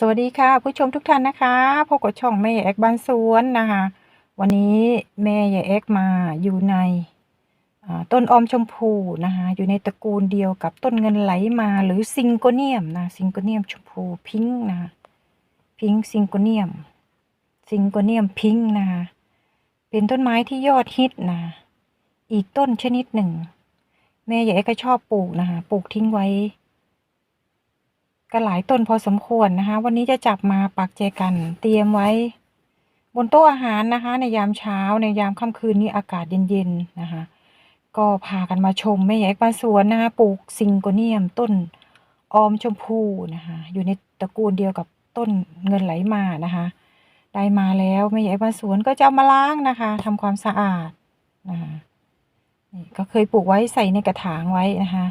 สวัสดีค่ะ ผู้ชมทุกท่านนะคะพบกับช่องแม่แอกบ้านสวนนะคะ วันนี้แม่ยายแอกมาอยู่ในต้นออมชมพูนะคะ อยู่ในตระกูลเดียวกับต้นเงินไหลมาหรือซิงโกเนียมนะซิงโกเนียมชมพูพิงค์นะคะพิงค์ซิงโกเนียมซิงโกเนียมพิงค์นะคะเป็นต้นไม้ที่ยอดฮิตนะ อีกต้นชนิดหนึ่ง แม่ยายแอกก็ชอบปลูกนะคะปลูกทิ้งไว้ ก็หลายต้นพอสมควรนะคะ วันนี้จะจับมาปักแจกัน เตรียมไว้ บนโต๊ะอาหารนะคะ ในยามเช้าในยามค่ำคืนนี้อากาศเย็นๆนะคะ ก็พากันมาชมแม่ใหญ่บ้านสวนนะคะปลูกซิงโกเนียมต้นออมชมพูนะคะ อยู่ในตระกูลเดียวกับต้นเงินไหลมานะคะ ได้มาแล้วแม่ใหญ่บ้านสวนก็จะเอามาล้างนะคะทำความสะอาดนะคะนี่ก็เคยปลูกไว้ใส่ในกระถางไว้นะคะ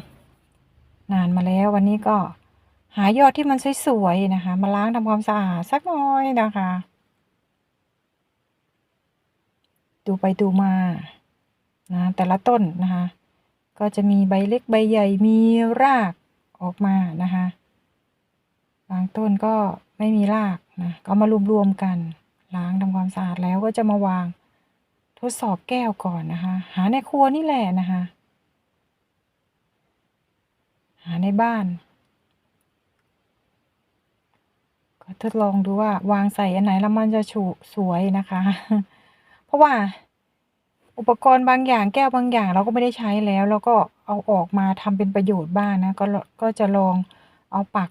นานมาแล้ววันนี้ก็ หายอดที่มันสวยๆนะคะ มาล้างทำความสะอาดสักหน่อยนะคะ ดูไปดูมานะแต่ละต้นนะคะ ก็จะมีใบเล็กใบใหญ่มีรากออกมานะคะบางต้นก็ไม่มีรากนะก็มารวมๆกันล้างทำความสะอาดแล้วก็จะมาวาง ทดสอบแก้วก่อนนะคะ หาในครัวนี่แหละนะคะ หาในบ้าน ก็ ทดลองดูว่าวางใส่อันไหนแล้วมันจะฉูสวยนะคะ เพราะว่าอุปกรณ์บางอย่างแก้วบางอย่างเราก็ไม่ได้ใช้แล้ว แล้วก็เอาออกมาทำเป็นประโยชน์บ้างนะก็ก็จะลองเอาปัก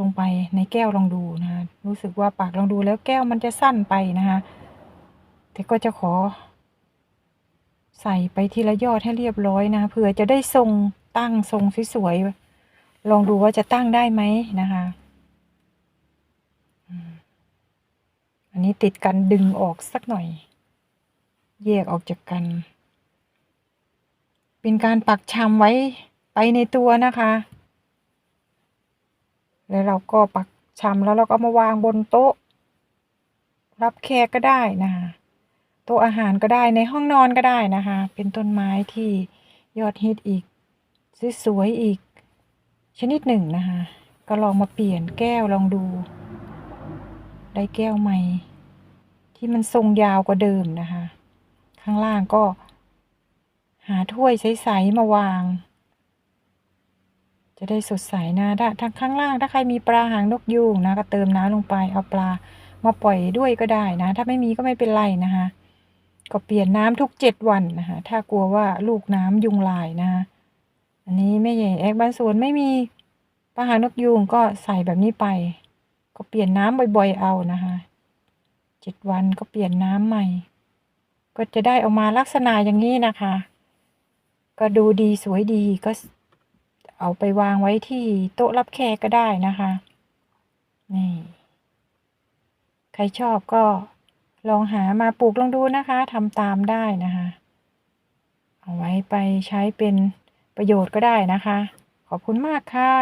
ลงไปในแก้วลองดูนะคะรู้สึกว่าปักลองดูแล้วแก้วมันจะสั้นไปนะคะแต่ก็จะขอ ใส่ไปทีละยอดให้เรียบร้อยนะเผื่อจะได้ทรงตั้งทรงสวยๆลองดูว่าจะตั้งได้ไหมนะคะ อันนี้ติดกันดึงออกสักหน่อย แยกออกจากกัน เป็นการปักชำไว้ไปในตัวนะคะ แล้วเราก็ปักชำแล้วเราก็มาวางบนโต๊ะ รับแขกก็ได้นะคะโต๊ะอาหารก็ได้ในห้องนอนก็ได้นะคะ เป็นต้นไม้ที่ยอดฮิตอีกสวยๆอีกชนิดหนึ่งนะคะ ก็ลองมาเปลี่ยนแก้วลองดู ได้แก้วใหม่ ที่มันทรงยาวกว่าเดิมนะคะ ข้างล่างก็ หาถ้วยใสๆมาวาง จะได้สดใสนะถ้าทางข้างล่างถ้าใครมีปลาหางนกยูงนะ ก็เติมน้ำลงไปเอาปลามาปล่อยด้วยก็ได้นะ ถ้าไม่มีก็ไม่เป็นไรนะคะก็เปลี่ยนน้ำทุกเจ็ดวันนะคะถ้ากลัวว่าลูกน้ำยุงลายนะคะอันนี้แม่ใหญ่แอกบ้านสวนไม่มีปลาหางนกยูงก็ใส่แบบนี้ไป ก็เปลี่ยนน้ำบ่อยๆเอานะคะเจ็ดวันก็เปลี่ยนน้ำใหม่ ก็จะได้ออกมาลักษณะอย่างนี้นะคะ ก็ดูดีสวยดีก็เอาไปวางไว้ที่โต๊ะรับแขกก็ได้นะคะนี่ใครชอบก็ลองหามาปลูกลองดูนะคะทำตามได้นะคะ เอาไว้ไปใช้เป็นประโยชน์ก็ได้นะคะ ขอบคุณมากค่ะ